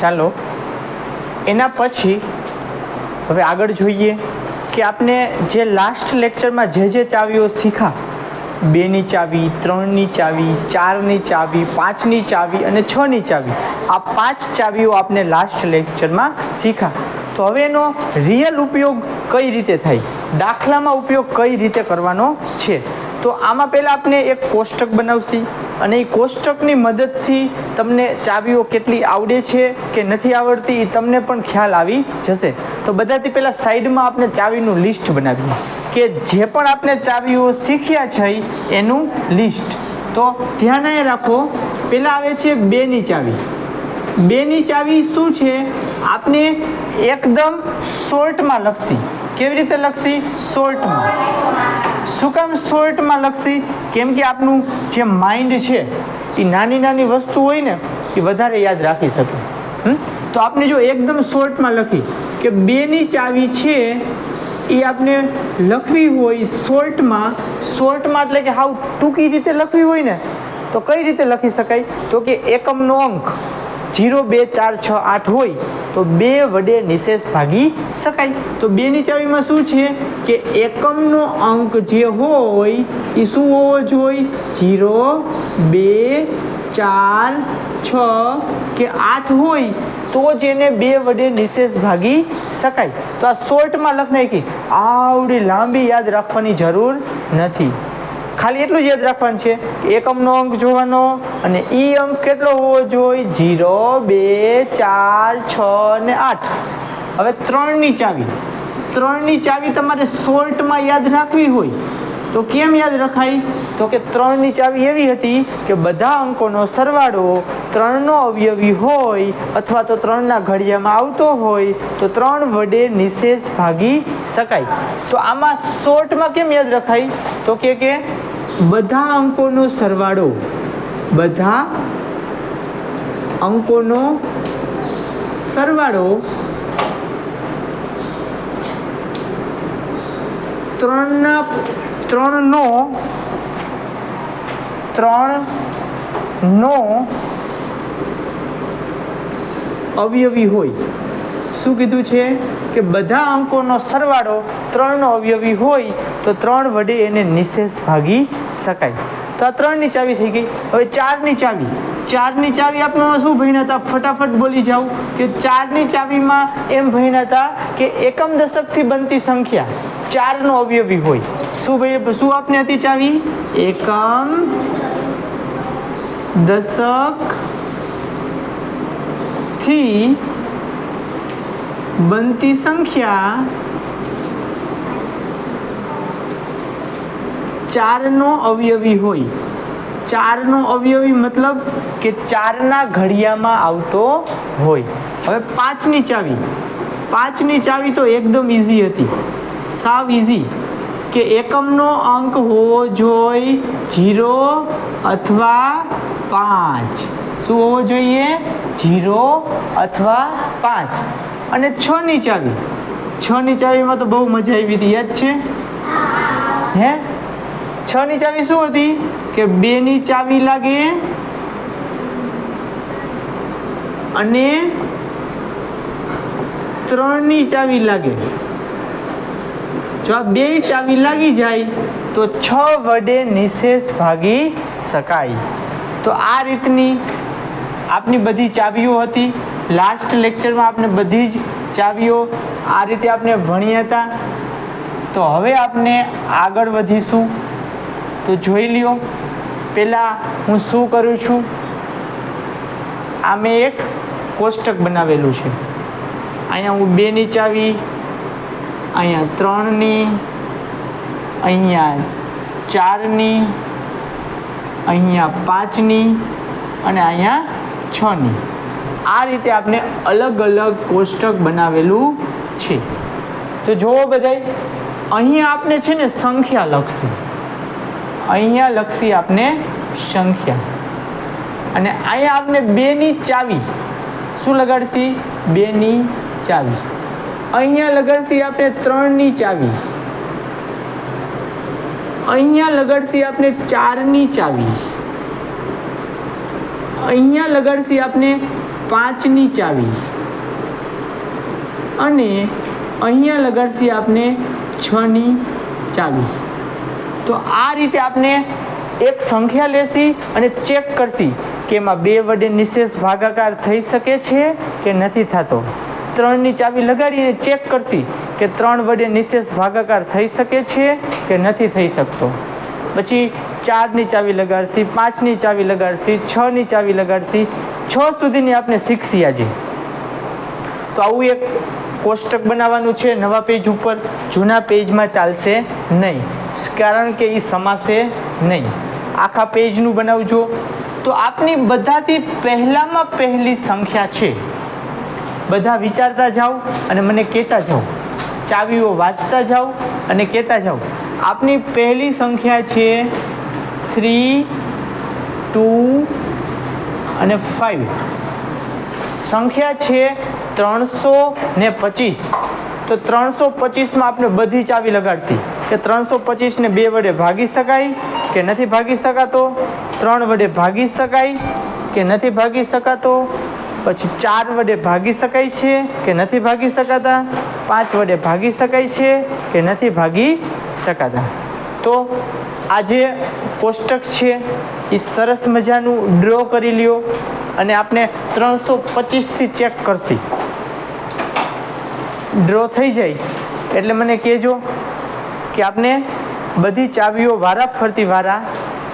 ચાલો, એના પછી હવે આગળ જોઈએ કે આપણે જે લાસ્ટ લેક્ચરમાં જે જે ચાવીઓ શીખા, બેની ચાવી, ત્રણની ચાવી, ચારની ચાવી, પાંચની ચાવી અને છની ચાવી, આ પાંચ ચાવીઓ આપણે લાસ્ટ લેક્ચરમાં શીખા. તો હવે એનો રિયલ ઉપયોગ કઈ રીતે થાય? દાખલામાં ઉપયોગ કઈ રીતે કરવાનો છે? તો આમાં પહેલાં આપણે એક કોષ્ટક બનાવશી. અને એ કોષ્ટકની મદદથી તમને ચાવીઓ કેટલી આવડે છે કે નથી આવડતી એ તમને પણ ખ્યાલ આવી જશે. તો બધાથી પહેલાં સાઈડમાં આપણે ચાવીનું લિસ્ટ બનાવીએ. કે જે પણ આપણે ચાવીઓ શીખ્યા છે એનું લિસ્ટ. તો ધ્યાન એ રાખો, પહેલાં આવે છે બેની ચાવી. બેની ચાવી શું છે? આપણે એકદમ શોર્ટમાં લખશી. કેવી રીતે લખશી? શોર્ટમાં. શું કામ શોર્ટમાં લખશી? કેમ કે આપનું જે માઇન્ડ છે, એ નાની નાની વસ્તુ હોય ને, એ વધારે યાદ રાખી શકે? તો આપણે જો એકદમ શોર્ટમાં લખી કે બેની ચાવી છે, એ આપણે લખવી હોય શોર્ટમાં શોર્ટમાં એટલે કે હાવ ટૂંકી રીતે લખવી હોય ને, તો કઈ રીતે લખી શકાય? તો કે એકમનો અંક. જીરો બે ચાર છ આઠ હોય, તો બે વડે નિશેષ ભાગી શકાય. તો બેની ચાવીમાં શું છે? કે એકમનો અંક જે હોય એ શું હોવો જોઈએ? જીરો, બે, ચાર, છ કે આઠ હોય, તો જ એને બે વડે નિશેષ ભાગી શકાય. તો આ શોર્ટમાં લખ નાખી. આવડી લાંબી યાદ રાખવાની જરૂર નથી. ખાલી એટલું જ યાદ રાખવાનું છે એકમનો અંક જોવાનો અને ઈ અંક કેટલો હોવો જોઈએ? જીરો બે, ચાર, છ ને આઠ. હવે ત્રણની ચાવી. ત્રણની ચાવી તમારે શોર્ટમાં યાદ રાખવી હોય. તો કેમ યાદ રખાય? તો કે ત્રણની ચાવી એવી હતી કે બધા અંકોનો સરવાળો ત્રણનો અવયવી હોય અથવા તો ત્રણના ઘડિયામાં આવતો હોય, તો ત્રણ વડે નિશેષ ભાગી શકાય. તો આમાં શોર્ટમાં કેમ યાદ રખાય? તો કે કે બધા અંકોનો સરવાળો, બધા અંકોનો સરવાળો ત્રણના ત્રણનો ત્રણનો અવયવી હોય. શું કીધું છે? કે બધા અંકોનો સરવાળો ત્રણનો અવયવી હોય, તો ત્રણ વડે એને નિશેષ ભાગી શકાય. તો આ ત્રણની ચાવી થઈ ગઈ. હવે ચારની ચાવી. ચારની ચાવી આપણે શું ભણ્યા હતા? ફટાફટ બોલી જાઉં કે ચારની ચાવીમાં એમ ભણ્યા હતા કે એકમ દશકથી બનતી સંખ્યા. ચારનો અવયવી હોય. શું ભાઈ, શું આપને હતી ચાવી? એકમ, દશક, થી બનતી સંખ્યા ચારનો અવયવી હોય. ચારનો અવયવી મતલબ કે ચારના ઘડિયામાં આવતો હોય. હવે પાંચની ચાવી. પાંચની ચાવી તો એકદમ ઇઝી હતી. સાવ ઇઝી કે એકમનો અંક હોવો જોઈએ જીરો અથવા પાંચ. શું હોવો જોઈએ? જીરો અથવા પાંચ. અને છની ચાવી. છની ચાવીમાં તો બહુ મજા આવી હતી, યાદ છે? હે? છની ચાવી શું હતી? કે બેની ચાવી લાગે અને ત્રણની ચાવી લાગે. જો આ બે ચાવી લાગી જાય, તો છ વડે નિશેષ ભાગી શકાય. તો આ રીતની આપની બધી ચાવીઓ હતી. લાસ્ટ લેક્ચરમાં આપણે બધી જ ચાવીઓ આ રીતે આપણે ભણ્યા હતા. તો હવે આપણે આગળ વધીશું. તો જોઈ લ્યો, પહેલાં હું શું કરું છું? આ મેં એક કોષ્ટક બનાવેલું છે. અહીંયા હું બેની ચાવી અહીંયા ત્રણની, અહીંયા ચારની, અહીંયા પાંચની અને અહીંયા છની. આ રીતે આપણે અલગ અલગ કોષ્ટક બનાવેલું છે. તો જુઓ બધાય, અહીંયા આપણે છે ને સંખ્યા લખશે. અહીંયા લખશે આપણે સંખ્યા. અને અહીંયા આપણે બેની ચાવી. શું લગાડશી? બેની ચાવી. અહીંયા લગાડશી આપણે ત્રણની ચાવી. અહીંયા લગાડશી આપણે ચારની ચાવી. અહીંયા લગાડશી આપણે પાંચની ચાવી. અને અહીંયા લગાડશી આપને છની ચાવી. તો આ રીતે આપને એક સંખ્યા લેશી અને ચેક કરશી કે એમાં બે વડે નિશેષ ભાગાકાર થઈ શકે છે કે નથી થતો. ત્રણની ચાવી લગાડીને ચેક કરશી કે ત્રણ વડે નિશેષ ભાગાકાર થઈ શકે છે કે નથી થઈ શકતો. પછી ચારની ચાવી લગાડશી, પાંચની ચાવી લગાડશી, છની ચાવી લગાડશી, છ સુધીની આપણે શીખશી આજે. તો આવું એક કોષ્ટક બનાવવાનું છે, નવા પેજ ઉપર. જૂના પેજમાં ચાલશે નહીં. કારણ કે એ સમાશે નહીં. આખા પેજનું બનાવજો. તો આપની બધાથી પહેલામાં પહેલી સંખ્યા છે. બધા વિચારતા જાઓ અને મને કહેતા જાઓ. ચાવીઓ વાંચતા જાઓ અને કહેતા જાઓ. આપની પહેલી સંખ્યા છે થ્રી, ટુ અને ફાઇવ સંખ્યા છે ત્રણસો ને પચીસ. તો ત્રણસો પચીસમાં આપણે બધી ચાવી લગાડશી. કે ત્રણસો પચીસને બે વડે ભાગી શકાય કે નથી ભાગી શકાતો? ત્રણ વડે ભાગી શકાય કે નથી ભાગી શકાતો? પછી ચાર વડે ભાગી શકાય છે કે નથી ભાગી શકાતા? પાંચ વડે ભાગી શકાય છે કે નથી ભાગી શકાતા? તો આ જે કોષ્ટક છે, એ સરસ મજાનું ડ્રો કરી લ્યો અને આપણે ત્રણસો પચીસથી ચેક કરશી. ડ્રો થઈ જાય. એટલે મને કહેજો કે આપણે બધી ચાવીઓ વારા ફરતી વારા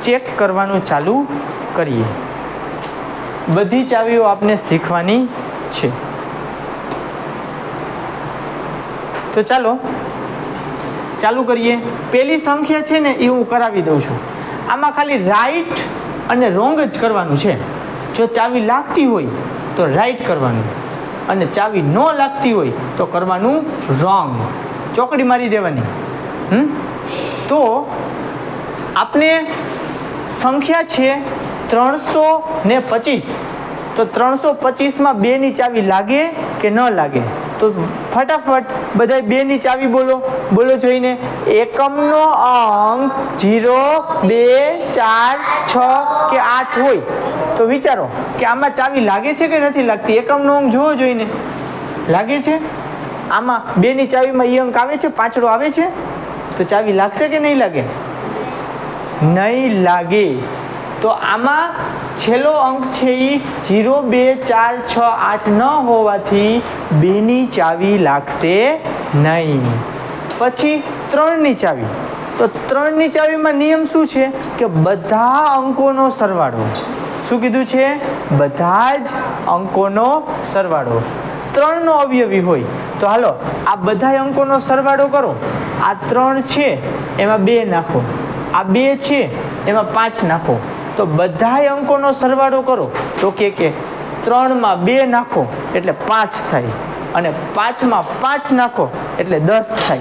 ચેક કરવાનું ચાલુ કરીએ. બધી ચાવીઓ આપને શીખવાની છે. તો ચાલો, ચાલુ કરીએ. પેલી સંખ્યા છે ને એ હું કરાવી દઉં છું. આમાં ખાલી રાઈટ અને રોંગ જ કરવાનું છે. જો ચાવી લાગતી હોય તો રાઈટ કરવાનું. અને ચાવી ન લાગતી હોય તો કરવાનું રોંગ ચોકડી મારી દેવાની. હમ? તો આપણે સંખ્યા છે ત્રણસો ને પચીસ. તો ત્રણસો પચીસમાં બેની ચાવી લાગે કે ન લાગે? તો ફટાફટ બધા બેની ચાવી બોલો. બોલો જોઈને. એકમનો અંક જીરો, બે, ચાર, છ કે આઠ હોય. તો વિચારો કે આમાં ચાવી લાગે છે કે નથી લાગતી? એકમનો અંક જોવો જોઈને. લાગે છે? આમાં બેની ચાવીમાં એ અંક આવે છે? પાંચડો આવે છે? તો ચાવી લાગશે કે નહીં લાગે? નહીં લાગે. તો આમાં છેલ્લો અંક છે એ જીરો, બે, ચાર, છ, આઠ ન હોવાથી બેની ચાવી લાગશે નહીં. પછી ત્રણની ચાવી. તો ત્રણની ચાવીમાં નિયમ શું છે? કે બધા અંકોનો સરવાળો. શું કીધું છે? બધા જ અંકોનો સરવાળો. ત્રણનો અવયવી હોય. તો હાલો, આ બધા અંકોનો સરવાળો કરો. આ ત્રણ છે, એમાં બે નાખો. આ બે છે, એમાં પાંચ નાખો. તો બધાય અંકોનો સરવાળો કરો. તો કે કે ત્રણમાં બે નાખો, એટલે પાંચ થાય. અને પાંચમાં પાંચ નાખો, એટલે દસ થાય.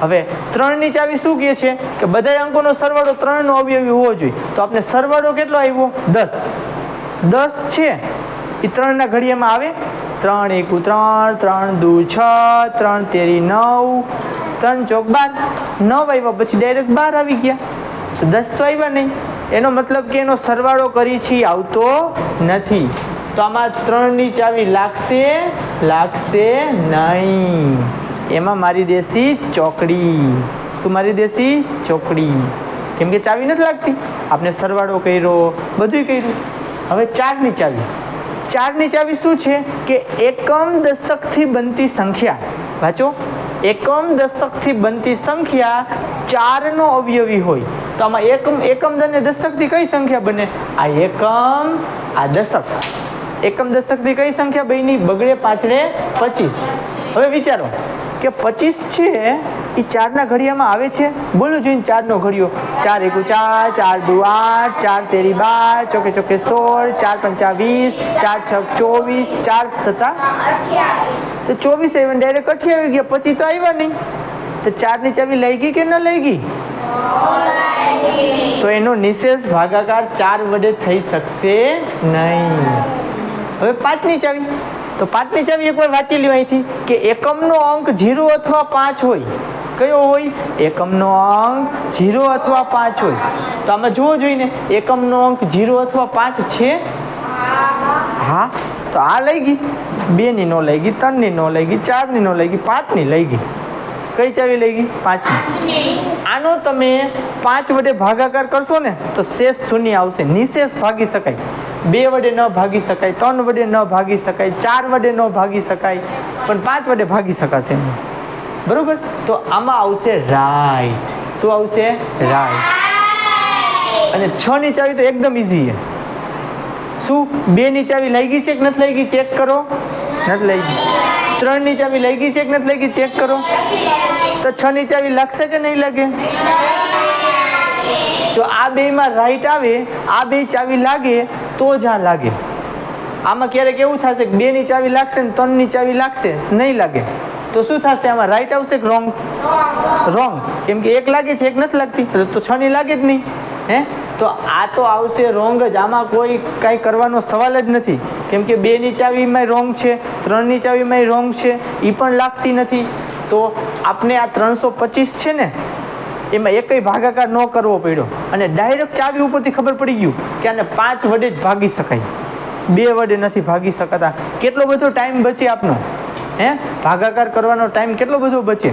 હવે ત્રણની ચાવી શું કહે છે? કે બધા અંકોનો સરવાળો ત્રણનો અવયવી હોવો જોઈએ. તો આપણે સરવાળો કેટલો આવ્યો દસ. દસ છે. એ ત્રણના ઘડિયામાં આવે? ત્રણ એકુ ત્રણ ત્રણ દુ છ, ત્રણ તેરી નવ, ત્રણ ચોક બાર. નવ આવ્યા પછી ડાયરેક્ટ બાર આવી ગયા. તો દસ તો આવ્યા નહીં. એનો મતલબ કે એનો સરવાળો કરી છી, આવતો નથી. તો આમાં ત્રણની ચાવી લાગશે લાગશે નહીં. એમાં મારી દેશી ચોકડી. શું મારી દેશી? ચોકડી. કેમ કે ચાવી નથી લાગતી. આપણે સરવાળો કર્યો બધું કર્યું. હવે ચારની ચાવી. ચારની ચાવી શું છે? કે એકમ દશકથી બનતી સંખ્યા. વાંચો. એકમ દશકથી બનતી સંખ્યા ચારનો અવયવી હોય તો આમાં એકમ એકમ અને દશકથી કઈ સંખ્યા બને? આ એકમ, આ દશક. એકમ દશકથી કઈ સંખ્યા બની? બગડે પાછળે પચીસ. હવે વિચારો કે પચીસ છે એ ચારના ઘડિયામાં આવે છે? બોલો જોઈને ચારનો ઘડિયો. ચાર એકુ ચાર ચાર દુ આઠ, ચાર તેરી બાર, ચોકે ચોકે સોળ, ચાર પંચા વીસ, ચાર છ ચોવીસ, ચાર સત્તા. તો ચોવીસ આવી ડાયરેક્ટ અઠ્યાવી ગયા, પછી તો આવ્યા નહીં. તો ચારની ચાવી લઈ ગઈ કે ન લઈ ગઈ? તો એનો નિશેષ ભાગાકાર ચાર વડે થઈ શકશે નહીં. હવે પાંચની ચાવી. તો પાંચની ચાવી એકવાર વાંચી લ્યો અહીંથી, કે એકમનો અંક જીરો અથવા પાંચ હોય. કયો હોય? એકમનો અંક જીરો અથવા પાંચ હોય. તો આમાં જોવો જોઈને, એકમનો અંક જીરો અથવા પાંચ છે? હા. તો આ લઈ ગઈ. બેની નો લઈ ગઈ, ત્રણની નો લઈ ગઈ, ચારની નો લઈ ગઈ, પાંચની લઈ ગઈ. કઈ ચાવી લઈ ગઈ? પાંચ. આનો તમે પાંચ વડે ભાગાકાર કરશો ને, તો શેષ શૂન્ય આવશે. નિશેષ ભાગી શકાય. બે વડે ન ભાગી શકાય, ત્રણ વડે ન ભાગી શકાય, ચાર વડે ન ભાગી શકાય, પણ પાંચ વડે ભાગી શકાશે બરોબર? તો આમાં આવશે રાઈટ. શું આવશે? રાઈટ. અને છ ની ચાવી તો એકદમ ઇઝી છે. શું? બે ની ચાવી લઈ ગઈ છે કે નથી લઈ ગઈ ચેક કરો. નથી લઈ ગઈ ત્રણની ચાવી લઈ ગઈ છે કે નથી લઈ ગઈ ચેક કરો. તો છ ની ચાવી લાગશે કે નહીં લાગે? જો આ બેમાં રાઈટ આવે, આ બે ચાવી લાગે, તો જ આ લાગે. આમાં ક્યારેક એવું થશે કે બે ની ચાવી લાગશે ને ત્રણની ચાવી લાગશે, નહીં લાગે. તો શું થશે? આમાં રાઈટ આવશે કે રોંગ રોંગ કેમ કે એક લાગે છે, એક નથી લાગતી. તો છ ની લાગે જ નહીં. હે? તો આ તો આવશે રોંગ જ. આમાં કોઈ કાંઈ કરવાનો સવાલ જ નથી. કેમ કે બેની ચાવીમાં રોંગ છે, ત્રણની ચાવીમાં રોંગ છે એ પણ લાગતી નથી. તો આપણે આ ત્રણસો પચીસ છે ને, એમાં એકય ભાગાકાર ન કરવો પડ્યો. અને ડાયરેક્ટ ચાવી ઉપરથી ખબર પડી ગયું કે આને પાંચ વડે જ ભાગી શકાય. બે વડે નથી ભાગી શકાતા. કેટલો બધો ટાઈમ બચે આપનો? હે? ભાગાકાર કરવાનો ટાઈમ કેટલો બધો બચે?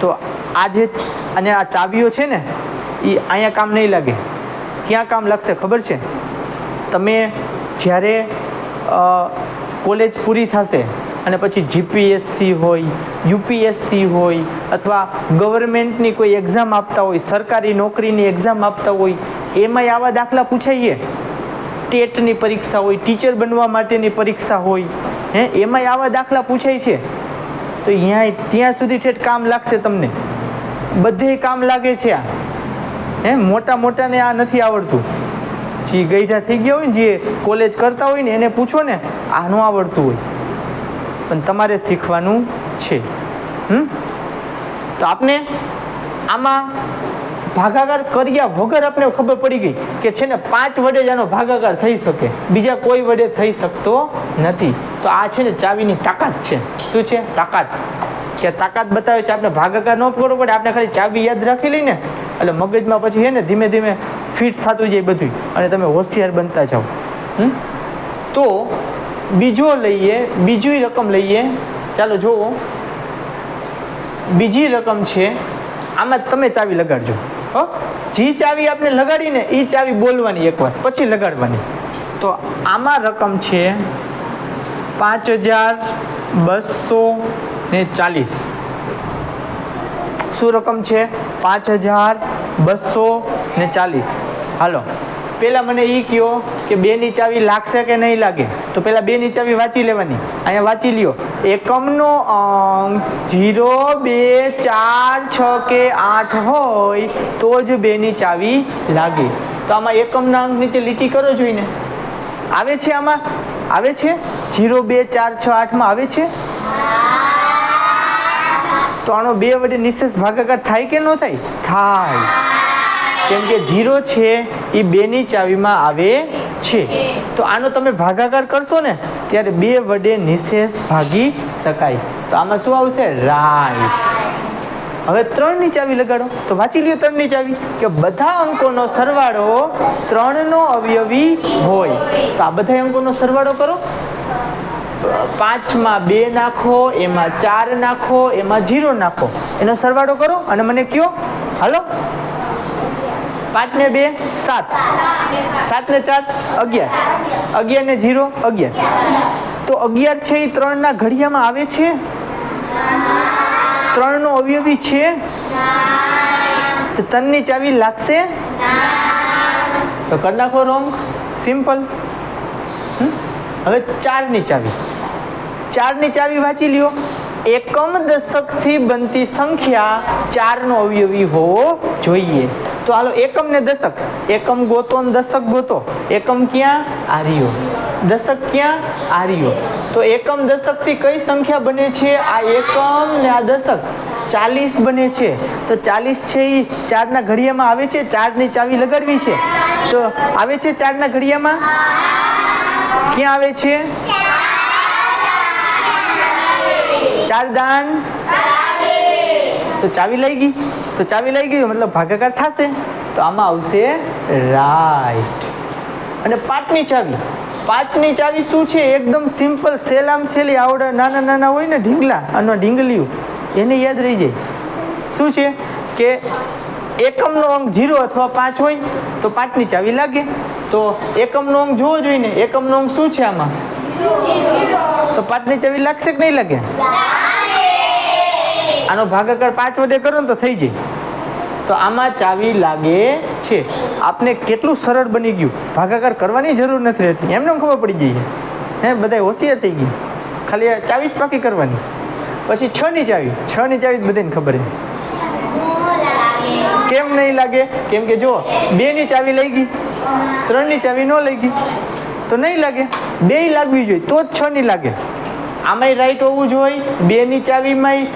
તો આ જે અને આ ચાવીઓ છે ને એ અહીંયા કામ નહીં લાગે. ક્યાં કામ લાગશે ખબર છે? તમે જ્યારે કોલેજ પૂરી થશે અને પછી જીપીએસસી હોય, યુપીએસસી હોય અથવા ગવર્મેન્ટની કોઈ એક્ઝામ આપતા હોય, સરકારી નોકરીની એક્ઝામ આપતા હોય, એમાંય આવા દાખલા પૂછાઈએ. ટેટની પરીક્ષા હોય, ટીચર બનવા માટેની પરીક્ષા હોય, હે? એમાંય આવા દાખલા પૂછાય છે. તો અહીંયા ત્યાં સુધી ઠેઠ કામ લાગશે તમને. બધે કામ લાગે છે આ. હે મોટા મોટાને આ નથી આવડતું. જે ગઈઢા થઈ ગયા હોય ને, જે કોલેજ કરતા હોય ને, એને પૂછો ને આ ન આવડતું હોય. પણ તમારે શીખવાનું છે. હમ? તો આપને આમાં ભાગાકાર કર્યા વગર આપણે ખબર પડી ગઈ કે છે ને, પાંચ વડે જ આનો ભાગાકાર થઈ શકે. બીજા કોઈ વડે થઈ શકતો નથી. તો આ છે ને ચાવીની તાકાત છે. શું છે? તાકાત. કે તાકાત બતાવે છે આપણે ભાગાકાર ન કરવો પડે આપણે ખાલી ચાવી યાદ રાખી લઈને. એટલે મગજમાં પછી છે ને, ધીમે ધીમે ફિટ થતું જાય બધું અને તમે હોશિયાર બનતા જાઓ? તો બીજો લઈએ, બીજી રકમ લઈએ. ચાલો જુઓ બીજી રકમ છે, આમાં તમે ચાવી લગાડજો. હો? જે ચાવી આપણે લગાડીને એ ચાવી બોલવાની એકવાર, પછી લગાડવાની. તો આમાં રકમ છે પાંચ હજાર બસો ને ચાલીસ. શું રકમ છે? પાંચ હજાર બસો ને ચાલીસ. હાલો. પહેલાં મને એ કહો કે બેની ચાવી લાગશે કે નહીં લાગે? તો પહેલાં બેની ચાવી વાંચી લેવાની. અહીંયા વાંચી લ્યો. એકમનો અંક જીરો, બે, ચાર, છ કે આઠ હોય તો જ બેની ચાવી લાગે. તો આમાં એકમના અંક નીચે લીટી કરો જોઈને. આવે છે આમાં? આવે છે? જીરો, બે, ચાર, છ, આઠમાં આવે છે? તો આનો બે વડે નિશેષ ભાગાકાર થાય કે ન થાય? થાય. કેમ કે જીરો છે એ બેની ચાવીમાં આવે છે. તો આનો તમે ભાગાકાર કરશો ને, ત્યારે બે વડે નિશેષ ભાગી શકાય. તો આમાં શું આવશે? રાઈટ હવે ત્રણની ચાવી લગાડો. તો વાંચી લ્યો ત્રણની ચાવી, કે બધા અંકોનો સરવાળો ત્રણનો અવયવી હોય. તો આ બધા અંકોનો સરવાળો કરો. પાંચમાં બે નાખો, એમાં ચાર નાખો, એમાં જીરો નાખો. એનો સરવાળો કરો અને મને કયો, હાલો? પાંચ ને બે, સાત. સાત ને ચાર, અગિયાર. અગિયાર ને જીરો, અગિયાર. તો અગિયાર છે એ ત્રણના ઘડિયામાં આવે છે? ત્રણનો અવયવી છે? તો ત્રણની ચાવી લાગશે? તો કરી નાખો રોંગ સિમ્પલ. હવે ચારની ચાવી. ચારની ચાવી વાંચી લ્યો. એકમ દશકથી બનતી સંખ્યા ચારનો અવયવી હોવો જોઈએ. તો હાલો એકમ ને દશક. એકમ ગોતો ને દશક ગોતો. એકમ ક્યાં? આર્યો. દશક ક્યાં? આર્યો. તો એકમ દશકથી કઈ સંખ્યા બને છે? આ એકમ ને આ દશક. ચાલીસ બને છે. તો ચાલીસ છે એ ચારના ઘડિયામાં આવે છે? ચારની ચાવી લગાડવી છે. તો આવે છે ચારના ઘડિયામાં? ક્યાં આવે છે? ચાર દાન? તો ચાવી લઈ ગઈ? તો ચાવી લઈ ગઈ, મતલબ ભાગાકાર થશે? તો આમાં આવશે રાઈટ. અને પાંચમી ચાવી. પાંચની ચાવી શું છે? એકદમ સિમ્પલ, સેલામ સેલી, આવડે, નાના નાના હોય ને ઢીંગલા, અને ઢીંગલીયું એને યાદ રહી જાય. શું છે? કે એકમનો અંક જીરો અથવા પાંચ હોય, તો પાંચની ચાવી લાગે. તો એકમનો અંક જોવો જોઈએ ને, એકમનો અંક શું છે આમાં? તો પાંચની ચાવી લાગશે કે નહીં લાગે? આનો ભાગાકાર પાંચ વડે કરો ને તો થઈ જાય. તો આમાં ચાવી લાગે છે. આપને કેટલું સરળ બની ગયું. ભાગાકાર કરવાની જરૂર નથી રહેતી. એમને એમ ખબર પડી ગઈ. હે બધા હોશિયાર થઈ ગઈ ખાલી ચાવી જ પાકી કરવાની. પછી છ ની ચાવી. છ ની ચાવી જ બધાને ખબર છે કેમ નહીં લાગે? કેમ કે જો, બે ની ચાવી લઈ ગઈ. ત્રણની ચાવી ન લઈ ગઈ. તો નહીં લાગે. બે લાગવી જોઈએ. તો જ છ ની લાગે. આમાંય રાઈટ હોવું જોઈએ, બેની ચાવીમાંય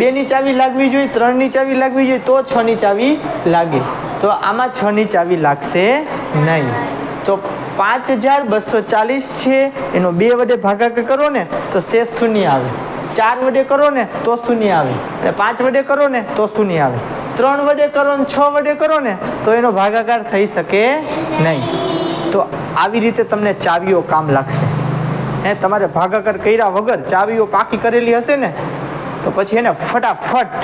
બેની ચાવી લાગવી જોઈએ, ત્રણની ચાવી લાગવી જોઈએ, તો છની ચાવી લાગે. તો આમાં છની ચાવી લાગશે નહીં. તો પાંચ હજાર બસો ચાલીસ છે, એનો બે વડે ભાગાકાર કરો ને તો શેષ શૂન્ય આવે. ચાર વડે કરો ને તો શૂન્ય આવે. અને પાંચ વડે કરો ને તો શૂન્ય આવે. ત્રણ વડે કરો ને છ વડે કરો ને તો એનો ભાગાકાર થઈ શકે નહીં. તો આવી રીતે તમને ચાવીઓ કામ લાગશે. હે, તમારે ભાગાકાર કર્યા વગર ચાવીઓ પાકી કરેલી હશે ને, તો પછી એને ફટાફટ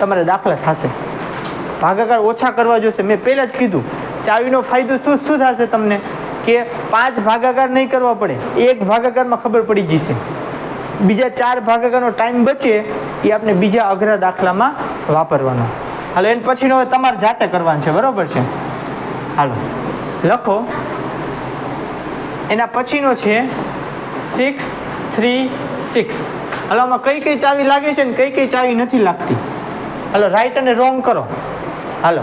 તમારે દાખલા થશે. ભાગાકાર ઓછા કરવા જોશે. મેં પહેલાં જ કીધું, ચાવીનો ફાયદો શું શું થશે તમને? કે પાંચ ભાગાકાર નહીં કરવા પડે, એક ભાગાકારમાં ખબર પડી જશે બીજા ચાર ભાગાકારનો ટાઈમ બચે, એ આપણે બીજા અઘરા દાખલામાં વાપરવાનો. હાલો, એને પછીનો તમારે જાતે કરવાનું છે, બરાબર છે? હાલો, લખો. એના પછીનો છે સિક્સ થ્રી સિક્સ હાલો, આમાં કઈ કઈ ચાવી લાગે છે ને કઈ કઈ ચાવી નથી લાગતી? હાલો રાઈટ અને રોંગ કરો. હાલો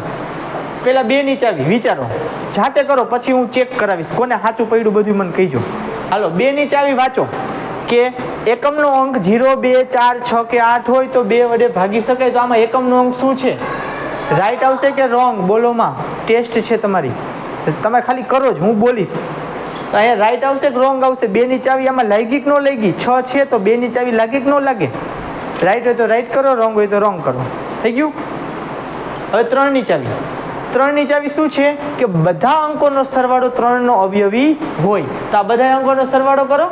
પહેલાં બેની ચાવી વિચારો. જાતે કરો, પછી હું ચેક કરાવીશ. કોને સાચું પડ્યું બધું મને કહીજો. હાલો, બેની ચાવી વાંચો. કે એકમનો અંક જીરો બે, ચાર, છ કે આઠ હોય તો બે વડે ભાગી શકાય. તો આમાં એકમનો અંક શું છે? રાઈટ આવશે કે રોંગ બોલોમાં ટેસ્ટ છે તમારી. તમે ખાલી કરો જ, હું બોલીશ. તો અહીંયા રાઈટ આવશે કે રોંગ આવશે? બેની ચાવી આમાં લાગી કે ન લાગી? છ છે તો બેની ચાવી લાગી કે ન લાગે? રાઈટ હોય તો રાઈટ કરો રોંગ હોય તો રોંગ કરો. થઈ ગયું? હવે ત્રણની ચાવી. ત્રણની ચાવી શું છે? કે બધા અંકોનો સરવાળો ત્રણનો અવયવી હોય. તો આ બધા અંકોનો સરવાળો કરો.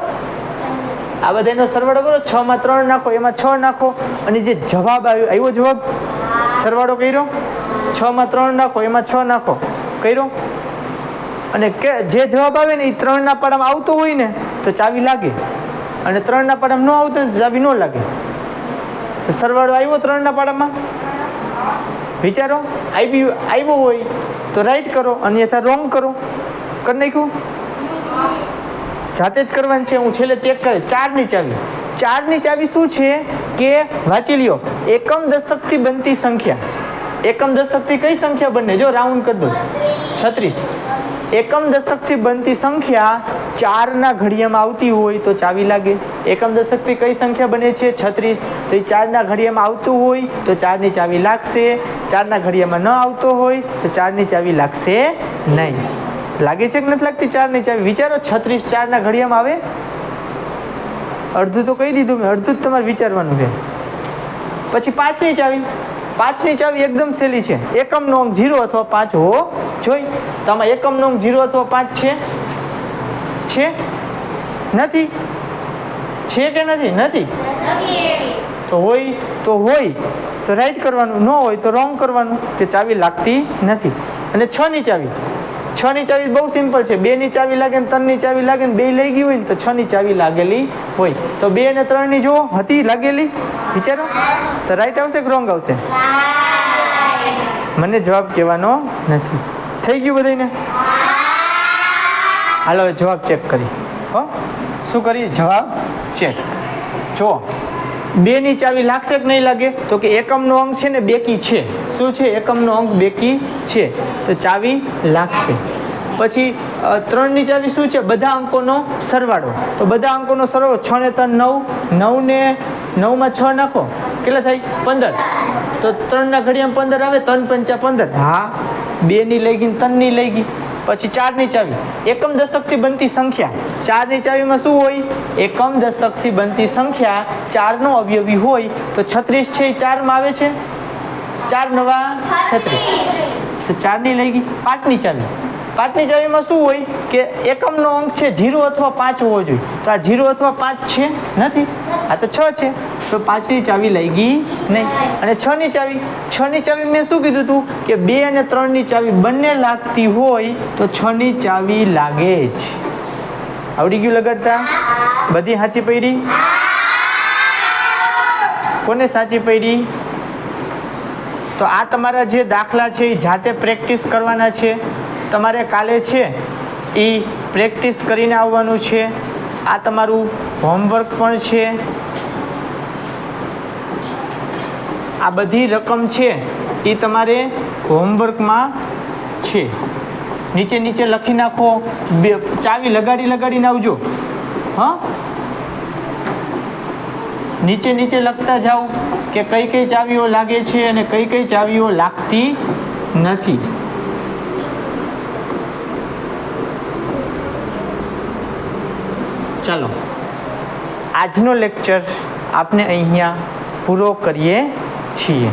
આ બધાનો સરવાળો કરો. છ માં ત્રણ નાખો, એમાં છ નાખો. અને જે જવાબ આવ્યો આવ્યો જવાબ? સરવાળો કર્યો? છ માં ત્રણ નાખો, એમાં છ નાખો. કર્યો? અને કે જે જવાબ આવે ને એ ત્રણના પાડામાં આવતો હોય ને, તો ચાવી લાગે. અને ત્રણના પાડામાં ન આવતો ને ચાવી ન લાગે. તો સરવાળો આવ્યો ત્રણના પાડામાં? વિચારો આવ્યું આવ્યો હોય તો રાઈટ કરો, અન્યથા રોંગ કરો. કરી નાખ્યું? જાતે જ કરવાની છે. હું છેલ્લે ચેક કરે, ચારની ચાવી. ચારની ચાવી શું છે કે, વાંચી લ્યો, એકમ દશકથી બનતી સંખ્યા. એકમ દશકથી કઈ સંખ્યા બને? જો રાઉન્ડ કરી દો. છત્રીસ. એકમ દશકથી બનતી સંખ્યા ચારના ઘડિયામાં આવતી હોય તો ચાવી લાગે. એકમ દશકથી કઈ સંખ્યા બને છે? છત્રીસ. તો એ ચારના ઘડિયામાં આવતું હોય તો ચારની ચાવી લાગશે. ચારના ઘડિયામાં ન આવતો હોય તો ચારની ચાવી લાગશે નહીં. લાગે છે કે નથી લાગતી? ચારની ચાવી. વિચારો, છત્રીસ ચારના ઘડિયામાં આવે? અડધું તો કહી દીધું મેં. અડધું જ તમારે વિચારવાનું છે. પછી પાંચની ચાવી. પાંચની ચાવી એકદમ સહેલી છે. એકમનો અંક જીરો અથવા પાંચ હોવો જોઈ? તો આમાં એકમનો અંક જીરો અથવા પાંચ છે? છે? નથી? છે કે નથી? નથી? તો હોય તો હોય. તો રાઈટ કરવાનું ન હોય તો રોંગ કરવાનું કે ચાવી લાગતી નથી. અને છ ની ચાવી. છ ની ચાવી બહુ સિમ્પલ છે. બે ની ચાવી લાગે ને ત્રણની ચાવી લાગે ને બે લઈ ગઈ હોય ને તો છ ની ચાવી લાગેલી હોય. તો બે અને ત્રણની જો હતી લાગેલી? વિચારો. તો રાઈટ આવશે કે રોંગ આવશે? મને જવાબ કહેવાનો નથી. થઈ ગયું બધાને હાલો જવાબ ચેક કરી. હો? શું કરીએ? જવાબ ચેક જો બે ની ચાવી લાગશે કે નહીં લાગે? તો કે એકમનો અંક છે ને બેકી છે. શું છે? એકમનો અંક બેકી છે. તો ચાવી લાગશે. પછી ત્રણની ચાવી શું છે? બધા અંકોનો સરવાળો. તો બધા અંકોનો સરવાળો છ ને ત્રણ, નવ. નવ ને નવમાં છ નાખો. કેટલા થાય? પંદર. તો ત્રણના ઘડિયામાં પંદર આવે? ત્રણ પંચા પંદર. હા. બે ની લઈ ગઈ ત્રણ ત્રણની લઈ ગઈ. પછી ચારની ચાવી. એકમ દશકથી બનતી સંખ્યા. ચારની ચાવીમાં શું હોય? એકમ દશકથી બનતી સંખ્યા ચારનો અવયવી હોય તો છત્રીસ છે એ ચારમાં આવે છે. ચાર નવા છત્રીસ. તો ચારની લઈ ગઈ. પાંચની ચાવી. પાંચની ચાવીમાં શું હોય કે એકમનો અંક છે જીરો અથવા પાંચ હોવો જોઈએ. તો આ જીરો અથવા પાંચ છે? નથી? આ તો છ છે. તો પાંચની ચાવી લઈ ગઈ નહીં. અને છની ચાવી? છની ચાવી મેં શું કીધું હતું કે બે અને ત્રણની ચાવી બંને લાગતી હોય તો છની ચાવી લાગે જ. આવડી ગયું લગાડતા? બધી સાચી પડી? કોને સાચી પડી? તો આ તમારા જે દાખલા છે એ જાતે પ્રેક્ટિસ કરવાના છે. તમારે કાલે છે એ પ્રેક્ટિસ કરીને આવવાનું છે. આ તમારું હોમવર્ક પણ છે. આ બધી રકમ છે એ તમારે હોમવર્કમાં છે. નીચે નીચે લખી નાખો, બે ચાવી લગાડી લગાડીને આવજો. હા? નીચે નીચે લખતા જાઓ કે કઈ કઈ ચાવીઓ લાગે છે અને કઈ કઈ ચાવીઓ લાગતી નથી. ચાલો. આજનો લેક્ચર આપણે અહીંયા પૂરો કરીએ છીએ.